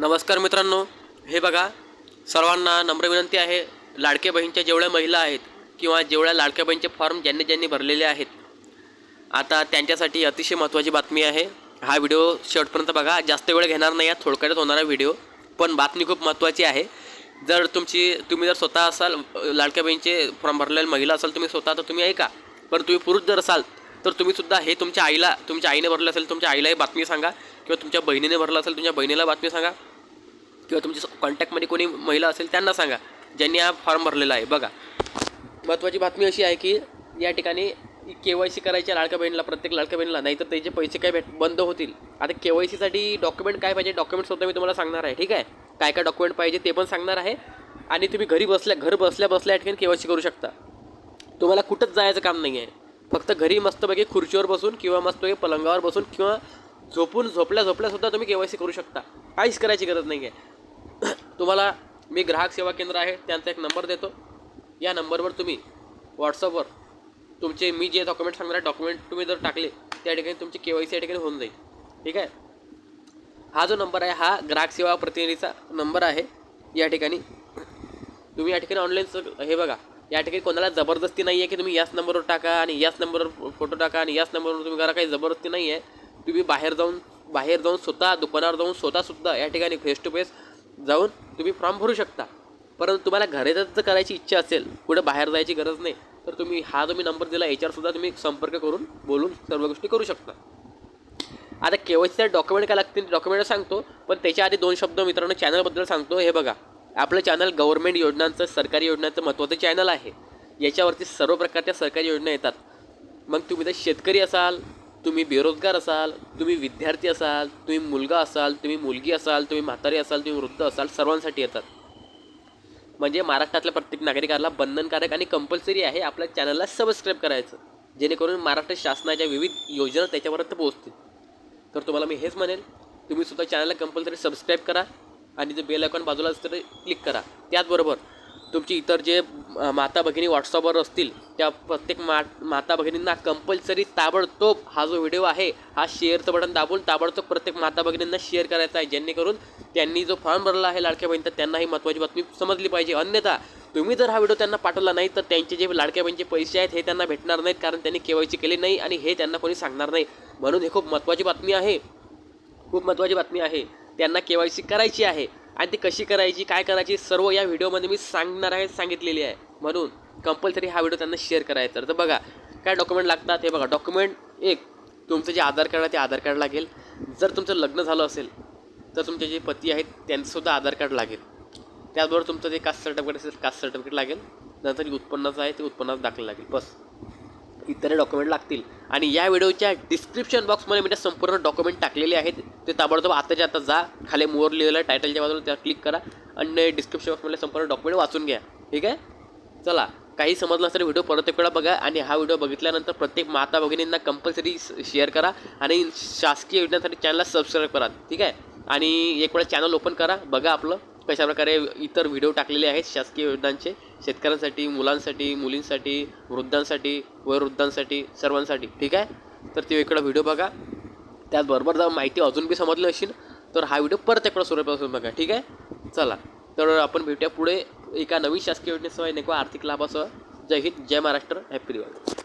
नमस्कार मित्रांनो हे बघा सर्वांना नम्र विनंती आहे लाडक्या बहीणच्या जेवढ्या महिला आहेत किंवा जेवढ्या लाडक्या बहीणचे फॉर्म ज्यांनी ज्यांनी भरलेले आहेत आता त्यांच्यासाठी अतिशय महत्त्वाची बातमी आहे. हा व्हिडिओ शेवटपर्यंत बघा जास्त वेळ घेणार नाही आहे थोडक्यात होणारा व्हिडिओ पण बातमी खूप महत्त्वाची आहे. जर तुमची तुम्ही जर स्वतः असाल लाडक्या बहीणचे फॉर्म भरलेले महिला असाल तुम्ही स्वतः तर तुम्ही ऐका पण तुम्ही पुरुष जर असाल तर तुम्ही सुद्धा हे तुमच्या आईला तुमच्या आईने भरलं असेल तुमच्या आईलाही बातमी सांगा किंवा तुमच्या बहिणीने भरलं असेल तुमच्या बहिणीला बातमी सांगा. किंवा तुमच्या कॉन्टॅक्टमध्ये कोणी महिला असेल त्यांना सांगा ज्यांनी हा फॉर्म भरलेला आहे. बघा महत्त्वाची बातमी अशी आहे की या ठिकाणी के वाय सी करायच्या लाडक्या बहिणीला प्रत्येक लाडक्या बहिणीला नाहीतर त्याचे पैसे काय भेट बंद होतील. आता के वाय सीसाठी डॉक्युमेंट काय पाहिजे? डॉक्युमेंट सुद्धा मी तुम्हाला सांगणार आहे ठीक आहे? काय काय डॉक्युमेंट पाहिजे ते पण सांगणार आहे. आणि तुम्ही घरी बसल्या घर बसल्या बसल्या या ठिकाणी के वाय सी करू शकता. तुम्हाला कुठंच जायचं काम नाही आहे फक्त घरी मस्तपैकी खुर्चीवर बसून किंवा मस्तपैकी पलंगावर बसून किंवा झोपून झोपल्या झोपल्यासुद्धा तुम्ही के वाय सी करू शकता. काहीच करायची गरज नाही आहे तुम्हाला मी ग्राहक सेवा केंद्र आहे त्यांचा एक नंबर देतो. या नंबरवर तुम्ही व्हॉट्सअपवर तुमचे मी जे डॉक्युमेंट सांगणार आहे डॉक्युमेंट तुम्ही जर टाकले त्या ठिकाणी तुमची के वाय सी या ठिकाणी होऊन जाईल. ठीक आहे? हा जो नंबर आहे हा ग्राहक सेवा प्रतिनिधीचा नंबर आहे. या ठिकाणी तुम्ही या ठिकाणी ऑनलाईन हे बघा या ठिकाणी कोणाला जबरदस्ती नाही आहे की तुम्ही याच नंबरवर टाका आणि याच नंबरवर फोटो टाका आणि याच नंबरवर तुम्ही करा काही जबरदस्ती नाही आहे तुम्ही बाहेर जाऊन बाहेर जाऊन स्वतः दुकानावर जाऊन स्वतःसुद्धा या ठिकाणी फेस टू फेस जाऊन तुम्ही फॉर्म भरू शकता. परंतु तुम्हाला घरातच जर करायची इच्छा असेल कुठं बाहेर जायची गरज नाही तर तुम्ही हा जो मी नंबर दिला याच्यावरसुद्धा तुम्ही संपर्क करून बोलून सर्व गोष्टी करू शकता. आता के वाय सीचे डॉक्युमेंट काय लागतील डॉक्युमेंट सांगतो पण त्याच्या आधी दोन शब्द मित्रांनो चॅनलबद्दल सांगतो हे बघा. आपलं चॅनल गव्हर्नमेंट योजनांचं सरकारी योजनांचं महत्त्वाचं चॅनल आहे. याच्यावरती सर्व प्रकारच्या सरकारी योजना येतात. मग तुम्ही जर शेतकरी असाल तुम्ही बेरोजगार असाल तुम्ही विद्यार्थी असाल तुम्ही मुलगा असाल तुम्ही मुलगी असाल तुम्ही म्हातारी असाल तुम्ही वृद्ध असाल सर्वांसाठी येतात. म्हणजे महाराष्ट्रातल्या प्रत्येक नागरिकाला बंधनकारक आणि कंपल्सरी आहे आपल्या चॅनलला सबस्क्राईब करायचं जेणेकरून महाराष्ट्र शासनाच्या विविध योजना त्याच्यापर्यंत पोहोचतील. तर तुम्हाला मी हेच म्हणेल तुम्ही सुद्धा चॅनलला कंपल्सरी सबस्क्राईब करा आणि जे बेल आयकॉन बाजूला असतं ते क्लिक करा. त्याचबरोबर तुमची इतर जे माता भगिनी व्हॉट्सअपवर असतील त्या प्रत्येक मा माता भगिनींना कंपल्सरी ताबडतोब हा जो व्हिडिओ आहे हा शेअरचं बटन दाबून ताबडतोब प्रत्येक माता भगिनींना शेअर करायचा आहे. जेणेकरून त्यांनी जो फॉर्म भरला आहे लाडक्या बहिणीचा त्यांना ही महत्त्वाची बातमी समजली पाहिजे. अन्यथा तुम्ही जर हा व्हिडिओ त्यांना पाठवला नाही तर त्यांचे जे लाडक्या बहिणीचे पैसे आहेत हे त्यांना भेटणार नाहीत कारण त्यांनी केवायसी केली नाही आणि हे त्यांना कोणी सांगणार नाही. म्हणून हे खूप महत्त्वाची बातमी आहे. खूप महत्त्वाची बातमी आहे. त्यांना के वाय सी करायची आहे. आणि ती कशी करायची काय करायची सर्व या व्हिडिओमध्ये मी सांगणार आहे सांगितलेली आहे. म्हणून कंपल्सरी हा व्हिडिओ त्यांना शेअर करायचा. तर बघा काय डॉक्युमेंट लागतात? हे बघा डॉक्युमेंट एक तुमचं जे आधार कार्ड आहे ते आधार कार्ड लागेल. जर तुमचं लग्न झालं असेल तर तुमचे जे पती आहेत त्यांचंसुद्धा आधार कार्ड लागेल. त्याचबरोबर तुमचं जे कास्ट सर्टिफिकेट असेल कास्ट सर्टिफिकेट लागेल. नंतर जे उत्पन्नाचं आहे ते उत्पन्नाचं दाखल लागेल. बस. इतर डॉक्युमेंट लागतील. आणि या व्हिडिओच्या डिस्क्रिप्शन बॉक्समध्ये मी त्या संपूर्ण डॉक्युमेंट टाकलेले आहेत. ते ताबडतोब आताच्या आता जा खाली मोर लिहिलेलं आहे टायटलच्या बाजूला त्या क्लिक करा. आणि डिस्क्रिप्शन बॉक्समध्ये संपूर्ण डॉक्युमेंट वाचून घ्या. ठीक आहे? चला. काही समजलं असेल व्हिडिओ परत एक वेळा बघा आणि हा व्हिडिओ बघितल्यानंतर प्रत्येक माता भगिनींना कंपल्सरी शेअर करा आणि शासकीय योजनांसाठी चॅनलला सबस्क्राईब करा ठीक आहे? आणि एक वेळा चॅनल ओपन करा बघा आपलं कशाप्रकारे इतर व्हिडिओ टाकलेले आहेत शासकीय योजनांचे शेतकऱ्यांसाठी मुलांसाठी मुलींसाठी वृद्धांसाठी वयोवृद्धांसाठी सर्वांसाठी ठीक आहे? तर ते इकडं व्हिडिओ बघा. त्याचबरोबर जर माहिती अजून बी समजली असेल तर हा व्हिडिओ परत इकडं सुरूपासून बघा ठीक आहे? चला तर आपण भेटूया पुढे. एका नवीन शासकीय योजनेसह किंवा आर्थिक लाभासह जय हिंद जय महाराष्ट्र हॅपी दिवाळी.